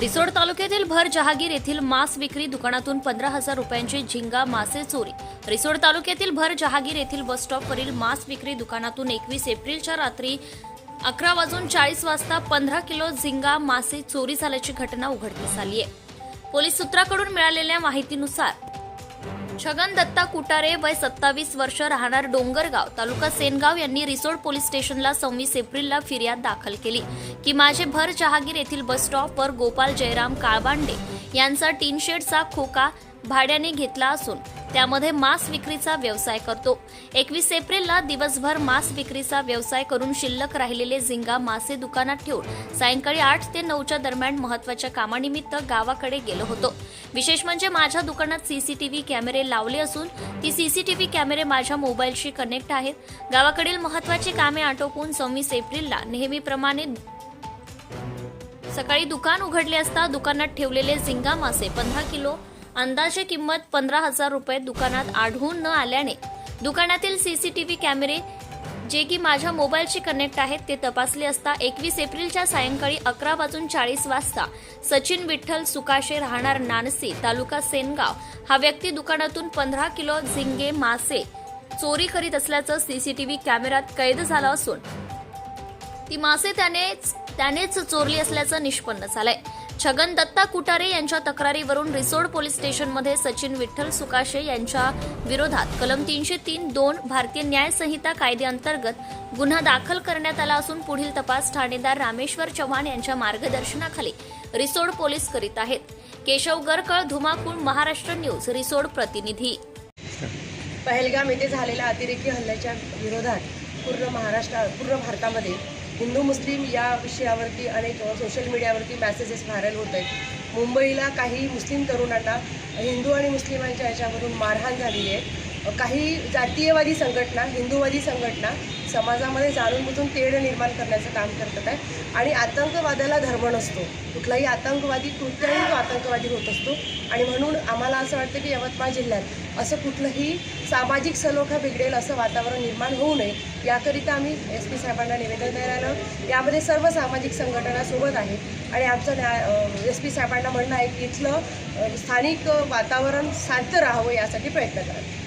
रिसोड तालुक्यातील भर जहागीर येथील मांस विक्री दुकानातून पंधरा हजार रुपयांची झिंगा मासे चोरी. रिसोड तालुक्यातील भर जहागीर येथील बस स्टॉपवरील मांस विक्री दुकानातून एकवीस एप्रिलच्या रात्री अकरा वाजून चाळीस वाजता पंधरा किलो झिंगा मासे चोरी झाल्याची घटना उघडकीस आली आहे पोलीस सूत्राकडून मिळालेल्या माहितीनुसार छगन दत्ता कुटारे वय सत्तावीस वर्ष राहणार डोंगरगाव. तालुका सेनगाव यांनी रिसोड पोलीस स्टेशनला सव्वीस एप्रिलला फिर्याद दाखल केली. की माझे भर जहागीर येथील बस स्टॉपवर गोपाल जयराम काळबांडे यांचा टीन शेडचा खोका भाड्याने घेतला असून त्यामध्ये मांस विक्रीचा व्यवसाय करतो. एकवीस एप्रिलला दिवसभर मांस विक्रीचा व्यवसाय करून शिल्लक राहिलेले झिंगा मासे दुकानात ठेवून सायंकाळी आठ ते नऊच्या दरम्यान महत्त्वाच्या कामानिमित्त गावाकडे गेलो होतो. विशेष म्हणजे माझ्या दुकानात सीसीटीव्ही कॅमेरे लावले असून ती सीसीटीव्ही कॅमेरे माझ्या मोबाईलशी कनेक्ट आहेत. गावाकडील महत्वाची कामे आटोपून सव्वीस एप्रिलला नेहमीप्रमाणे सकाळी दुकान उघडले असता दुकानात ठेवलेले झिंगा मासे पंधरा किलो अंदाजे किंमत पंधरा हजार रुपये दुकानात आढळून न आल्याने दुकानातील सीसीटीव्ही कॅमेरे जे की माझ्या मोबाईलशी कनेक्ट आहेत ते तपासले असता एकवीस एप्रिलच्या सायंकाळी अकरा वाजून चाळीस वाजता सचिन विठ्ठल सुकाशे राहणार नानसी तालुका सेनगाव. हा व्यक्ती दुकानातून पंधरा किलो झिंगे मासे चोरी करीत असल्याचं सीसीटीव्ही कॅमेऱ्यात कैद झालं असून ती मासे त्यानेच त्यानेच चोरली असल्याचं निष्पन्न झालंय. छगन दत्ता कुटारे यांच्या तक्रारीवरून रिसोड पोलीस स्टेशनमध्ये सचिन विठ्ठल सुकाशे यांच्या विरोधात कलम तीनशे तीन दोन भारतीय न्याय संहिता कायद्याअंतर्गत गुन्हा दाखल करण्यात आला असून पुढील तपास ठाणेदार रामेश्वर चव्हाण यांच्या मार्गदर्शनाखाली रिसोड पोलीस करीत आहेत. केशव गरकळ धुमाकूळ महाराष्ट्र न्यूज रिसोड प्रतिनिधी. पहलगाम येथे झालेल्या अतिरेकी हल्ल्याच्या विरोधात पूर्ण महाराष्ट्र पूर्ण भारतामध्ये हिंदू मुस्लिम या विषयावरती अनेक सोशल मीडियावरती मॅसेजेस व्हायरल होत आहेत. मुंबईला काही मुस्लिम तरुणांना हिंदू आणि मुस्लिमांच्या ह्याच्यावरून मारहाण झालेली आहे. काही जातीयवादी संघटना हिंदूवादी संघटना समाजामध्ये जाणून बुजून तेढ निर्माण करण्याचं काम करतात आहे. आणि आतंकवादाला धर्म नसतो. कुठलाही आतंकवादी कृत्याही तो आतंकवादी होत असतो. आणि म्हणून आम्हाला असं वाटतं की यवतमाळ जिल्ह्यात असं कुठलंही सामाजिक सलोखा बिघडेल असं वातावरण निर्माण होऊ नये याकरिता आम्ही एस पी साहेबांना निवेदन द्यायला आलो यामध्ये सर्व सामाजिक संघटना सोबत आहे. आणि आमचं न्याय एस पी साहेबांना म्हणणं आहे की इथलं स्थानिक वातावरण शांत राहावं यासाठी प्रयत्न करावे